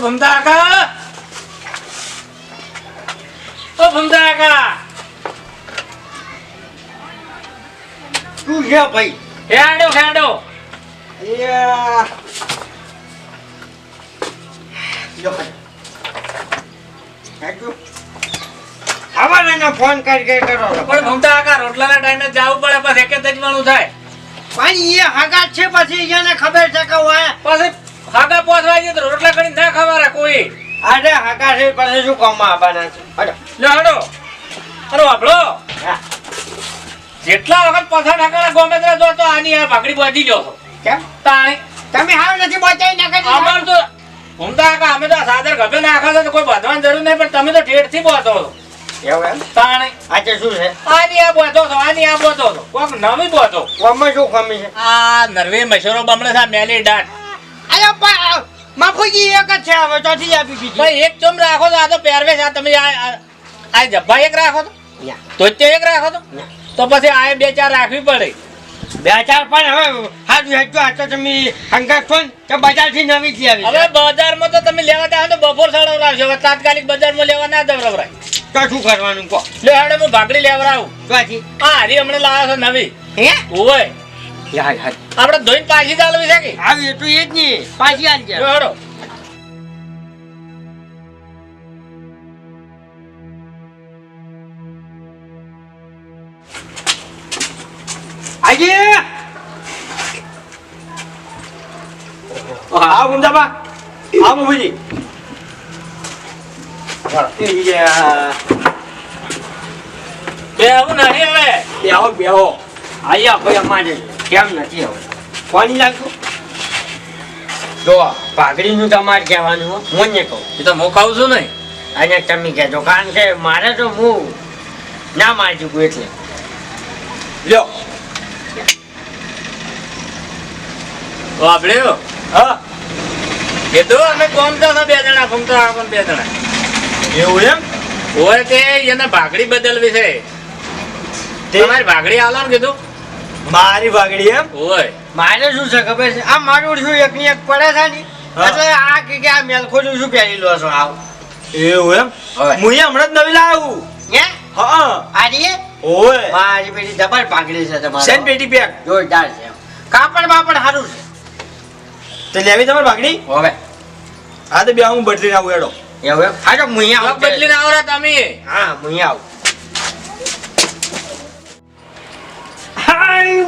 ભમતા કાકા ઓ ભમતા કાકા શું છે ભાઈ. ભાઈ. હેડજો. આવવાના ફોન કરી કરી કરો. પણ ભમતા કાકા રોટલાના ટાઈમે જવું પડે પછી એક જ જવાનું થાય. પણ એ હગા છે પછી એને ખબર છે કે વાય પછી હાગા પહોંચવા જઈએ તો રોટલા કરી ના ખવારે કોઈ. આજે હાકા છે પછી શું કામમાં આવવાના છે? હડો લે હડો અરે વાપડો જેટલા વખત પછાડ હકાના ગોમેત્રા જો તો આની આ ભાગડી બાંધી લ્યો છો. કેમ? તાણી. તમે હાવ નથી બચાવી નાખે અમાર તો હું તો આકા અમે તો સાદર ગભે નાખા છે તો કોઈ બાંધવાની જરૂર નહીં પણ તમે તો ઠેઠથી થી છો. એવું એમ? તાણી. આજે શું છે? આની આ બાંધો છો આની આ બાંધો છો. કોક નવી બાંધો કોમાં શું કમી છે? આ નરવે મશરો બમણે મેલી દાટ અરે માફુજી એક જ છે હવે ચોથી આપી બીજી ભાઈ એક ચમ રાખો તો આ તો પહેરવેશ આ તમે આ આ- આ જબ્બા એક રાખો તો? તો જ એક રાખો તો? તો પછી આ બે ચાર રાખવી પડે. બે ચાર પણ હવે હાજુ હેજો આ તો તમે હંગાત છો તો બજારથી નવી થી આવી હવે. બજારમાં તો તમે લેવા જાવ તો બપોર સડવરાવશો હવે તાત્કાલિક બજારમાં લેવા ના દવરાવરાય. તો શું કરવાનું કહો? લે હેડે હું ભાગડી લેવરાવું ચોથી આ હરી હમણાં લાવ્યો છે નવી. હે? ઓય આપણે ધોઈને પાછી ચાલવી છે કે? આવી તો એ જ નહીં પાછી આલજે હેડો. આજે! આ ગુંજાબા આ. મમ્મીજી બે આવું નહીં હવે. બેહો બેહો આયા ભાઈ અમારે. કેમ નથી આવતો કોની લાગતું જો પાઘડીનું તમારે કહેવાનું મને કહું. એ તો હું ખાઉં છું નહીં અને તમે કહેજો કારણ કે મારે તો હું ના મારી ચૂકું એટલે. લ્યો. આપડે હા? કીધું અમે કોમ હતા બે જણા ફમતો આપણ બે જણા. એવું એમ? હોય તે એને ભાગડી બદલવી છે. તે તમારી ભાગડી આલો ને કીધું? મારી વાગડી એમ ઓય. મારે શું છે ખબર છે? આ મારું શું એક ની એક પડે છે ને? હા. એટલે આ કે કે આ મેલખોટું શું પહેરી લો છો? આવ. એવું એમ? હું હમણાં જ નવી લાવું. હે? હા. આરી ઓય. મારી પેટી ડબલ પાઘડી છે સેન તમારે પેટી પેક? જોરદાર છે કાપડ બાપડ સારું છે. તો લેવી તમારી ભાગડી હવે. હા તો બે હું બદલી આવું એડો એવું એમ? હા તો હું બદલીને આવરા તમે. હા મુઈ આવું.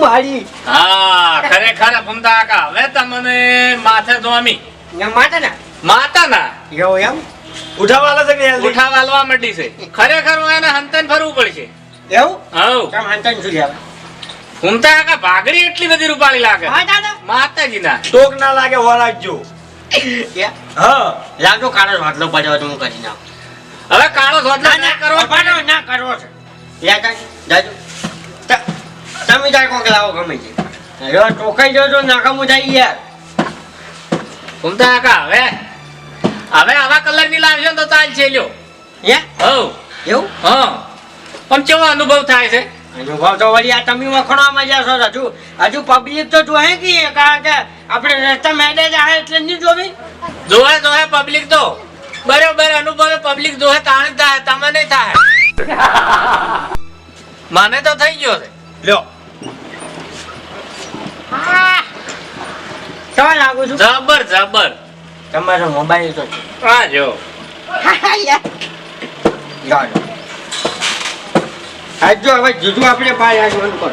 મારી. હા ખરેખર કાકા હવે તમને માથે ધોમી. ને માટે ને માતા ના એવું એમ? ઉઠાવાલા છે કે ઉઠાવાલવા ઉઠા છે. ખરેખર હું એને હંતન ફરવું પડશે. એવું? હવ કેમ હંતન શું લેવા ફમતા કાકા ભાગડી એટલી બધી રૂપાળી લાગે. હા દાદા. માતાજી ના ટોક ના લાગે વરાગજો કે? હા. લાગો કાળો વાટલો પડ્યો તો હું કરી નાખું. હવે કાળો સોટલો ના કરવો કરવો ના કરવો છે યાદ ત- તમે જાય કોક લાવો ગમે છે જો ટોકાઈ જજો નાકામું જાય યાર. ફમતા કાકા હવે હવે આવા કલરની લાવશો ને તો ચાલ છે લ્યો. હે? હવ. એવું? હા. પણ કેવો અનુભવ થાય છે? અનુભવ તો વળી આ તમે વખણવામાં જાશો હજુ હજુ પબ્લિક તો જોહે કે કારણ કે આપણે રસ્તા મેડે જાય એટલે નહીં જોવી? જોહે જોહે પબ્લિક તો. બરોબર અનુભવ પબ્લિક જોહે તાણે જ થાય તમે નહીં થાય. મને તો થઈ ગયો છે. લ્યો. કેવા લાગુ છું? જબર જબર. તમારો મોબાઈલ તો છે. આ જો. લો હવે જુદું આપણે પાય આગળ કર.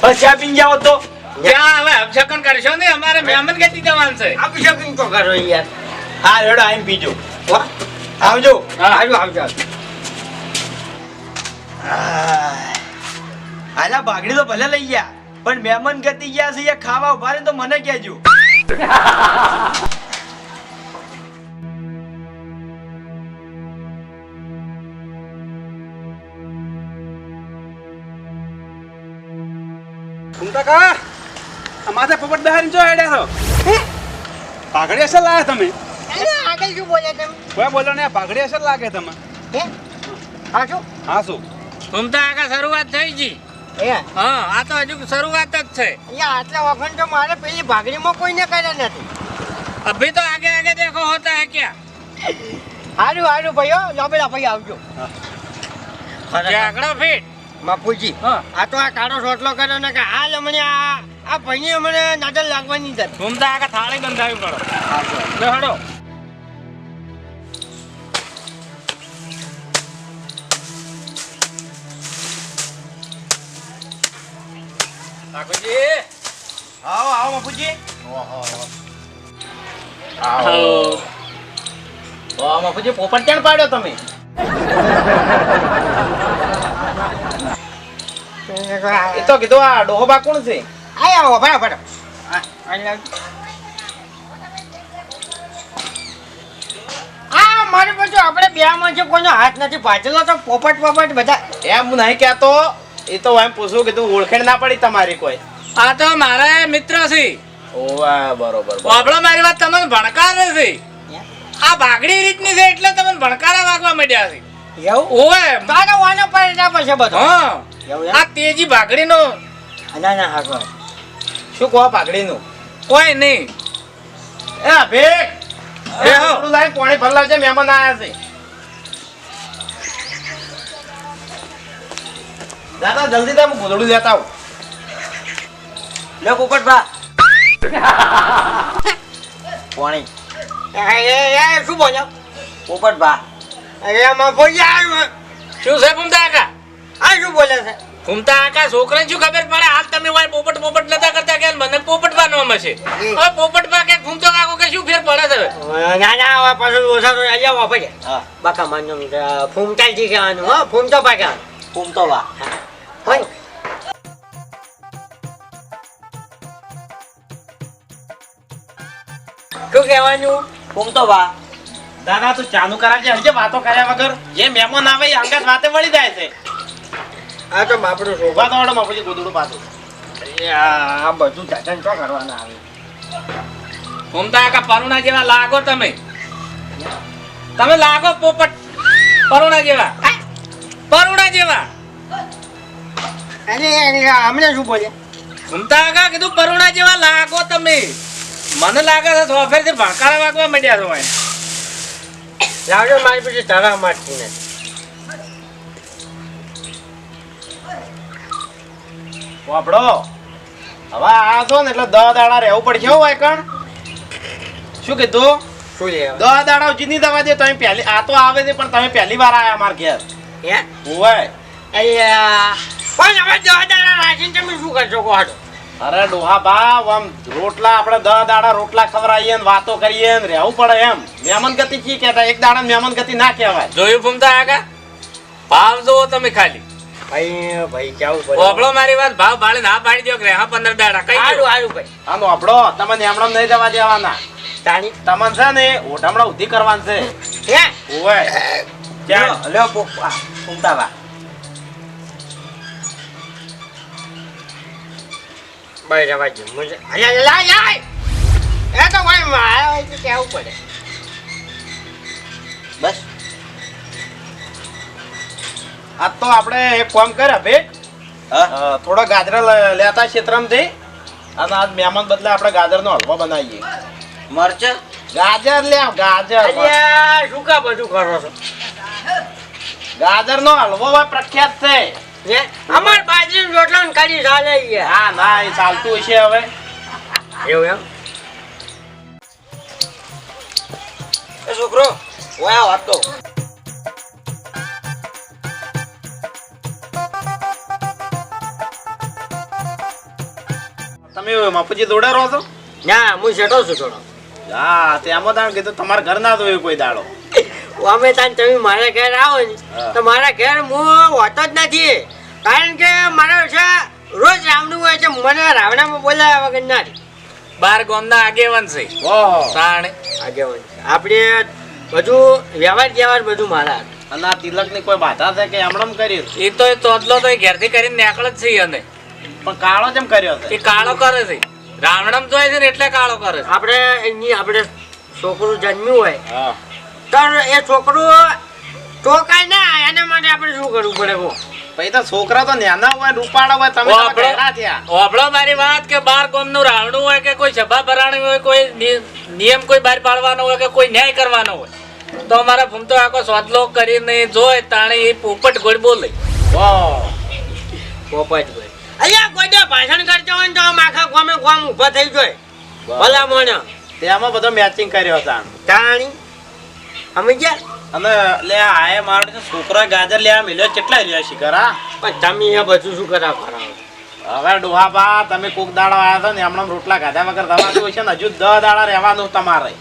પછી પીને જાઓ તો. ત્યાં હવે અભિષેકન કરશો ને? અમારે મહેમાન ગતિ જવાનું છે. અભિષેકન તો કરો યાર. હા રેડો આમ પીજો. વાહ આવજો. આવજો આવજો આલા ભાગડી તો ભલે લઈ ગયા પણ મહેમાન ગતિ ગયા છે યા ખાવા ઊભા ને તો મને કહેજો. ઘૂમતા કા માથે પોપટ દહારી જો હેડ્યા છો? પાઘડી અસર લાગે તમે? આગળ શું બોલે તમે? કોઈ બોલો ને પાઘડી અસર લાગે તમે હે? હા શું? હા શું? ઘૂમતા આગળ શરૂઆત થઈ ગઈ. આ તો હજુ શરૂઆત જ છે. આટલા વખત મારે પેલી ભાગડીમાં કોઈને કર્યા નથી. આગે આગે દેખો હોતા હે ક્યાં? હારું હારું ભાઈઓ લોબેલા ભાઈ આવજો. આગળ ફીટ. બાપુજી આ તો આ કાળો રોટલો કર્યો ને કે હાલ અમને આ આ ભાઈની અમને નજર લાગવાની છે. ઘૂમતા આગળ થાળી બંધાવી પડો. હડો. ઠાકોરજી આવો આવો બાપુજી. આવો. વાહ બાપુજી પોપટ ક્યાં પાડ્યો તમે? એ તો કીધું આ ડોહોબા કોણ છે? આય આવો ભાઈ ભાઈ. આ, મારી પાછું આપણે બે માં છે કોઈનો હાથ નથી પાછળ તો પોપટ પોપટ બધા એમ હું નહીં કહેતો. એ તો એમ પૂછું કીધું ઓળખેણ ના પડી તમારી કોઈ? આ તો મારા મિત્ર છે. ઓવા બરોબર આપણો મારી વાત તમને ભણકારે છે. આ ભાગડી રીતની છે એટલે તમને ભણકારા વાગવા માંડ્યા છે. એવું? ઓવે. તારો વાનો પરિણામ છે બધો? હા. આ તેજી ભાગડીનો ના ના હા શું કહો ભાગડીનું કોઈ નહીં. એ ભેગ. એ. થોડું લાઈન પાણી છે મહેમાન આયા છે. દાદા જલ્દી તમે ગોદડું લેતા આવો. લે કુકટ ભા. પાણી. એ એ એ શું બોલ્યો? પોપટ ભા. અરે માં બોલ્યા શું છે ફૂમતા આકા આ શું બોલે છે? ફૂમતા આકા છોકરાને શું ખબર પડે? હાલ તમે વાય પોપટ પોપટ નતા કરતા કે મને પોપટ ભા નામ છે હવે પોપટ બા કે ફૂમતો કાકો કે શું ફેર પડે છે હવે? ના ના હવે પાછું ઓછા તો અહીંયા વાપરે બાકા માન્યો ફૂમતા જી કહેવાનું હો ફૂમતો ભા કહેવાનું. ફૂમતો બા શું કહેવાનું? હું તો વા દાદા તું ચાનું કરાવજે હજે વાતો કર્યા વગર. જે મહેમાન આવે એ અંગત વાતે વળી જાય છે. આ તો બાપડું શોભા વાળો મફુજી ગોદડું પાછું. આ બધું જતન તો કરવાના આવે ફૂમતા કાકા પરુણા જેવા લાગો તમે. તમે લાગો પોપટ પરુણા જેવા. પરુણા જેવા. અને અમને શું બોલે? ફૂમતા કાકા કીધું પરુણા જેવા લાગો તમે. મને લાગે છે સોફેરથી ભણકારા વાગવા માંડ્યા છો ભાઈ. લાવજો મારી પછી તારા મારતી નથી. વાપડો. હવે આ છો ને એટલે દહ દાડા રહેવું પડશે હો વાયકણ. શું કીધું? શું લે દહ દાડા જીની દવા દે તમે પહેલી આ તો આવે છે પણ તમે પહેલી વાર આવ્યા અમાર ઘેર. હે? ઓય અయ్యా પણ હવે દહ દાડા રાખીને તમે શું કરશો કહો હાડો અરે ડોહા બાપ આમ રોટલા આપણે દહ દાડા રોટલા ખવડાવીએ ને વાતો કરીએ ને રહેવું પડે એમ. મહેમાન ગતિ કી કહેતા? એક દાડા મહેમાન ગતિ ના કહેવાય. જોયું ભૂમતા આગા? ભાવ જોવો તમે ખાલી. ભાઈ ભાઈ કેવું પડે ઓગળો મારી વાત ભાવ ભાડે ના પાડી દો કે હા પંદર દાડા કઈ ભાઈ. આનો આપણો તમને નેમડમ નહીં જવા દેવાના. તાણી. તમને છે ને ઓઢમડા ઉધી કરવાનું છે. હે? ઓય લ્યો ભાઈ રવા જો મુજે અલ્યા લાય લાય! એ તો ભાઈ મારા હોય તો કેવું પડે? બસ. આ તો આપણે એક કામ કર ભેટ થોડા ગાજરા લેતા ક્ષેત્રમાંથી અને આજ મહેમાન બદલે આપણે ગાજરનો હલવો બનાવીએ. મરચ? ગાજર લે ગાજર. શું કા બધું કરો છો? ગાજરનો હલવો પ્રખ્યાત છે. અમાર બાજરી રોટલા ને કાઢી ચાલે છે હા ના એ ચાલતું હશે હવે. એવું એમ? એ છોકરો ઓયા વાત. તો તમે મફુજી દોડે રહો છો? ના હું શેઠો છું થોડો. હા તેમાં તાણ કીધું તમારા ઘર ના જોયું કોઈ દાડો. અમે તાન તમે મારા ઘેર આવો ને તો મારા ઘેર હું હોતો જ નથી. કારણ કે મારા છે રોજ રાવણું હોય છે મને રાવણામાં બોલાવ્યા વગર ના બાર ગામના આગેવાન છે. ઓહો. તાણે આગેવાન આપણે બધું વ્યવહાર વ્યવહાર બધું મારા અને આ તિલકની કોઈ બાધા છે કે એમણમ કર્યું એ તો એ તોદલો તો એ ઘેરથી કરીને નેકળ જ છે અને. પણ કાળો જેમ કર્યો છે? એ કાળો કરે છે. રાવણમ જોય છે ને એટલે કાળો કરે છે. આપણે એની આપણે છોકરું જન્મ્યું હોય. તો એ છોકરું ટોકાય ના એના માટે આપણે શું કરવું પડે પછી તો છોકરા તો નાના હોય રૂપાળા હોય તમે તો થયા. હોભળો મારી વાત કે બાર કોમનું રાવણું હોય કે કોઈ સભા ભરાણી હોય કોઈ નિયમ કોઈ બહાર પાડવાનો હોય કે કોઈ ન્યાય કરવાનો હોય તો અમારા ભૂમતો આખો સ્વાદલો કરીને જોય તાણે એ પોપટ ગોળ બોલે. પોપટ ભાઈ અહીંયા કોઈ ભાષણ કરતો હોય ને તો આમ આખા ગોમે ગોમ ઊભા થઈ જાય. ભલા મોણ તેમાં બધો મેચિંગ કર્યો હતા તાણી સમજ્યા અને લે આયે મારે છોકરા ગાજર લેવા મળ્યો કેટલા રહ્યા પણ તમે એ બધું શું કરા કરાવો હવે ડોહાબા તમે કોક દાડો આવ્યા હતા ને એમણે રોટલા ખાધા વગર દવાતું હોય છે ને હજુ દસ દાડા રહેવાનું તમારે.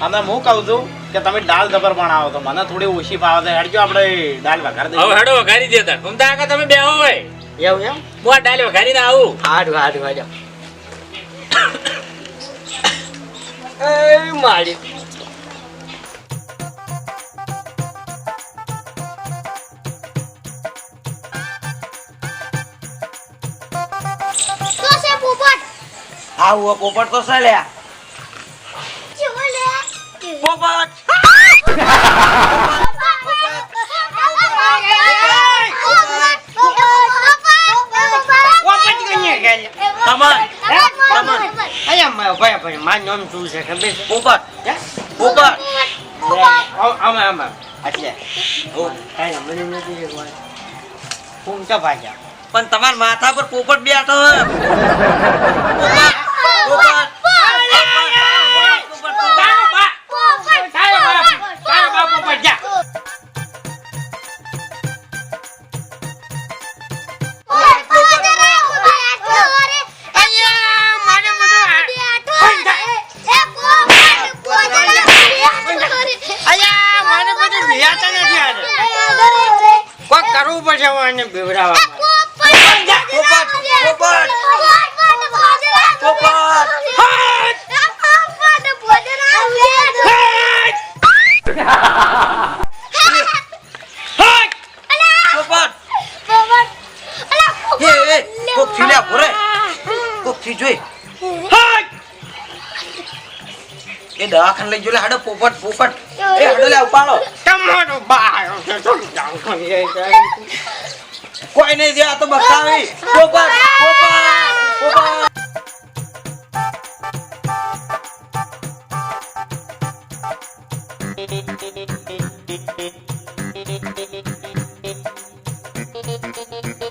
અને હું કહું છું કે તમે દાલ ધબર બનાવો તો મને થોડી ઓછી ભાવે છે હેડજો આપણે દાલ વઘાર હવે હેડો વઘારી દેતા આખા તમે બેહો હોય. એવું એમ? હું આ ડાલ વઘારીને આવું. હારું હાજો એ મારી આવું પોપટ તો છે લ્યા. પોપટ. મારું નામ શું છે ખબર? છે પોપટ. હે? પોપટ. આમાં આમાં એટલે. મને નથી હું તો ભાગ્યા પણ તમારા માથા પર પોપટ બેઠો દવાખાને લઈ જો હાડો પોપટ પોપટ. એ હાડો લે ઉપાડો. તમારો બાયો છે? તો. કોઈ નહીં દે આ તો બતાવી. પોપટ પોપટ પોપટ. બસ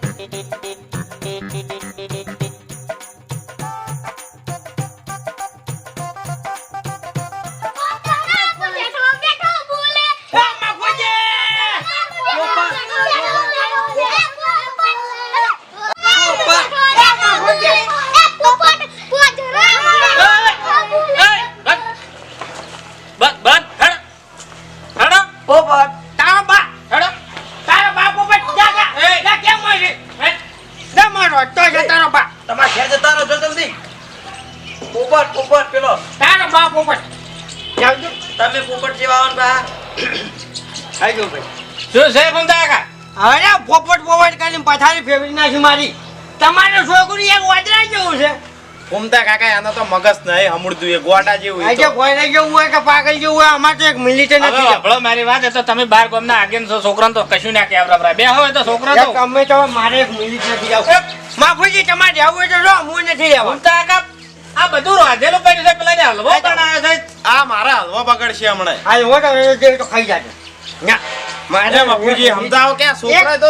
પોપટ પોપટ પેલો. તારો બા પોપટ. જાવજો તમે પોપટ જેવા આવો બા. આઈ ગયો ભાઈ. શું છે ભૂમતા આખા અરે પોપટ પોપટ કરીને પથારી ફેરવી નાખી મારી. તમારે છોકરી એક વાદરા જેવું છે. ઘૂમતા કાકા એનો તો મગજ નહીં હમુડતું એ ગોટા જેવું આજે. કોઈને જેવું હોય કે પાગલ જેવું હોય અમાર તો એક મિલિટરી નથી વાપરો મારી વાત એ તો તમે બાર ગામના આગેન છો છોકરાને તો કશું ના કહેવરા બે હોય તો છોકરા તો. અમે તો મારે એક મિલિટરી નથી જવું. માફુજી તમારે જવું હોય તો જો હું નથી જવા. ભૂમતા આખા આ બધું રાધેલું છે પેલા હલવો બનાવ્યો છે? આ મારા હલવો બગડશે હમણાં. હાલ હો તો ખાઈ જાજો. મારે બાપુજી સમજાવો કે છોકરા તો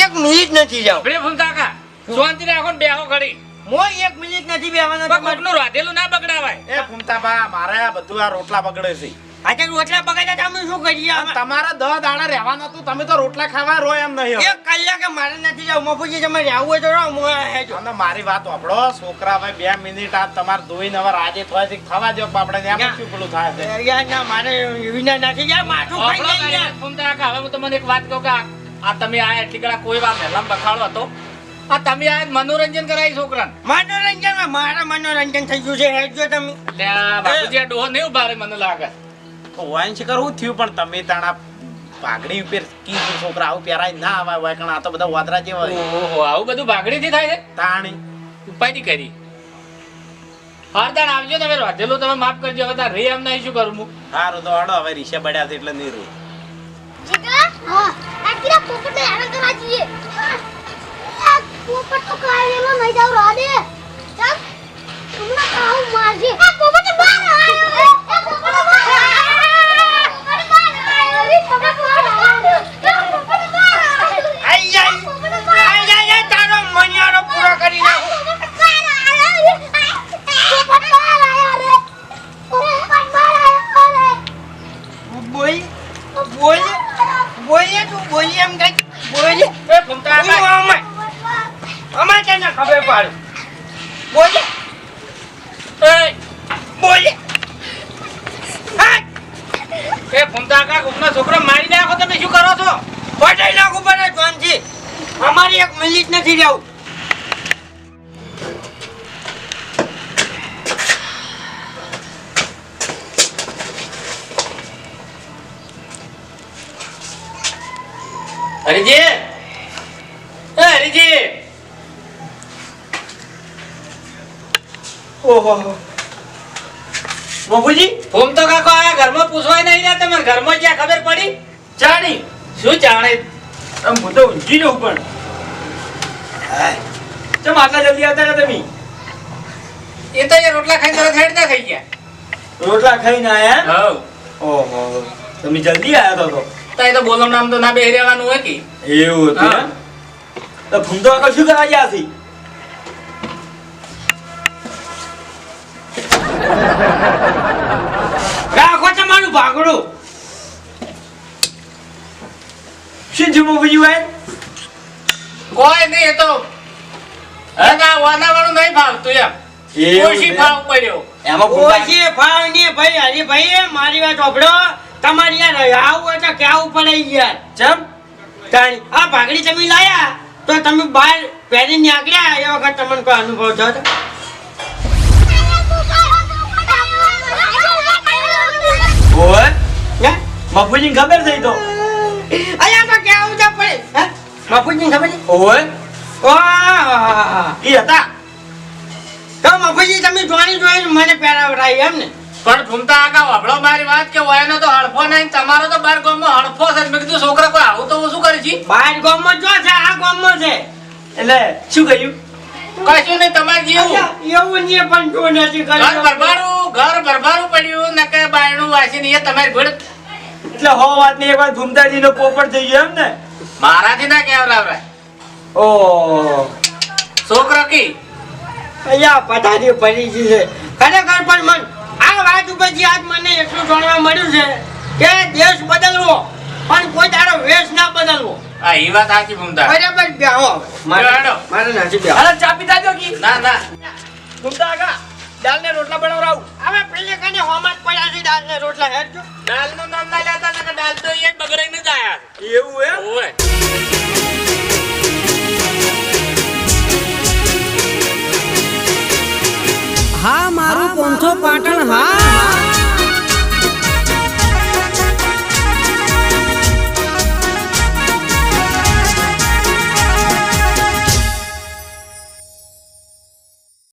એક મિનિટ નથી જાવ આપણે ભૂમતા આખા શાંતિ રાખો ને બેહો ઘડી. મોય એક મિનિટ નથી બેવાનો પણ કોકનું રાધેલું ના બગડાવાય. એ ફૂમતા બા મારે આ બધું આ રોટલા બગડે છે. આજે રોટલા પકાવ્યા તમે શું કરીએ તમારે દહ દાડા રહેવાનું હતું તમે તો રોટલા ખાવા રો એમ નહીં એક કલાકે મારે નથી જવું. મફુજી તમે રહેવું હોય તો રહો હેજો અને મારી વાત સાંભળો છોકરા ભાઈ બે મિનિટ આ તમારે ધોઈને હવે રાજી થવા છે દો બાપડે ને. શું પેલું થાય છે? યાર ના મારે વિના નથી યાર માથું ખાઈ જાય હવે હું તમને એક વાત કહું કે આ- તમે આ એટલી કડા કોઈ વાર મહેલામ બખાડો હતો. આ તમે આ મનોરંજન કરાય છોકરાને. મનોરંજન મારા મનોરંજન થઈ ગયું છે હેજો તમે. એટલે આ ડોહો નહીં ઊભા મને લાગે. વાઈન શિખર હું થયું પણ તમે તાણા પાઘડી ઉપર કીધું છોકરા આવું પહેરાય ના આવા હોય કારણ આ તો બધા વાદરા જેવા હોય. ઓહો આવું બધું ભાગડીથી થાય છે? તાણી. ઉપાયથી કરી. હારદાન આવજો તમે રાધેલું તમે માફ કરજો હવે તાર રે એમ નહીં શું કરું હું? સારું તો હડો હવે રીશે બડ્યા છે એટલે નહીં રહું પોપટ તો કાઢેલો નહીં જાવ રાડે. ચાલ હમણાં આવું મારજે એ પોપટ બહાર આવ્યો એ પોપટ બહાર આવ્યો અરે બહાર આવ્યો એ પોપટ બહાર આવ્યો એ પોપટ બહાર આવ્યો આઈ જાય પોપટ બહાર આઈ જાય તારો મનિયારો પૂરો કરી નાખું પોપટ બહાર આવ્યો પોપટ બહાર આવ્યો રે પોપટ બહાર આવ્યો રે બોલ બોલ બોલીએ તું બોલી એમ કઈ બોલી એ ભૂમતા હું કાકા અમાય અમાય તને ખબર પાડું બોલી એ બોલી હા એ ભૂમતા કા કોકનો છોકરો મારી નાખો તમે શું કરો છો? પટાઈ નાખું પડે જોનજી અમારી એક મિનિટ નથી રહેવું. હરીજી. એ હરીજી. ઓહો બાબુજી તો કાકો ઘરમાં પૂછવાય નહીં રહ્યા તમે ઘરમાં ક્યાં ખબર પડી? ચાણી શું જાણે? તમે હું તો ઊંઘી જઉં પણ. ચમ આટલા જલ્દી આવતા હતા તમે? એ તો એ રોટલા ખાઈને તરત હેડતા થઈ ગયા. રોટલા ખાઈને આયા હવ ઓહો. તમે જલ્દી આયા તો તો. એ તો બોલમ નામ તો ના બેહી રહેવાનું હોય કે? એવું હતું હા. તો ભૂમતો કાકા શું કરવા ગયા છે રાખો તમારું ભાગડું શું થયું બાબુજી ભાઈ? કોઈ નહીં એ તો એના વાના વાળું નહીં ભાવતું એમ. ઓછી ભાવ પડ્યો. એમાં ઓછી ભાવની ભાઈ હરીભાઈ મારી વાત સાંભળો. તમારી યાર આવું હોય તો કેવું પડે યાર ચમ? તાણી આ ભાગડી તમે લાયા? તો તમે બહાર પહેરીને આગળ એ વખત તમને કોઈ અનુભવ થયો હે? બાપુજીને ખબર થઈ તો. અહીંયા તો કેવું છે પડે હે? બાપુજીને ખબર છે? ઓય! ઈ હતા. તો બાપુજી તમે જોવાની જોઈને મને પહેરાવડાવી એમ ને પણ ભૂમતા આગા વાપડો મારી વાત કે વાયનો તો હડફો નહીં તમારો તો બાર ગામમાં હડફો છે. મેં કીધું છોકરા કોઈ આવું તો હું શું કરી છી બહાર ગામમાં જો છે આ ગામમાં છે. એટલે શું કહ્યું? કશું નહીં તમારે જેવું. એવું નહીં પણ જો નથી ઘર ભરભારું ઘર ભરભારું પડ્યું ને કે બાયણું વાસી નહીં તમારી ભીડ એટલે હો વાત નહીં એક વાર ભૂમતાજી નો પોપટ થઈ ગયો એમ ને મારાથી ના કેવરાવરાય. ઓ. છોકરો કી? અહીંયા પધારી પડી ગઈ છે. ખરેખર પણ મન આ વાત ઉપરથી આજ મને એટલું જાણવા મળ્યું છે કે દેશ બદલવો પણ કોઈ તારો વેશ ના બદલવો. આ ઈ વાત સાચી ભૂમતા. બરાબર બેહો. મારે. મારે નથી બેહો. અરે ચા પીતા જો કી? ના ના. ભૂમતા આગા. દાલ ને રોટલા બનાવરાવું હવે પેલે કને હોમત પડ્યા છે દાળ ને રોટલા હેરજો દાલનું નામ ના લેતા ને દાલ તો એ બગડાઈ જ જાય એવું એમ? ઓય હા મારું પોંથો પાટણ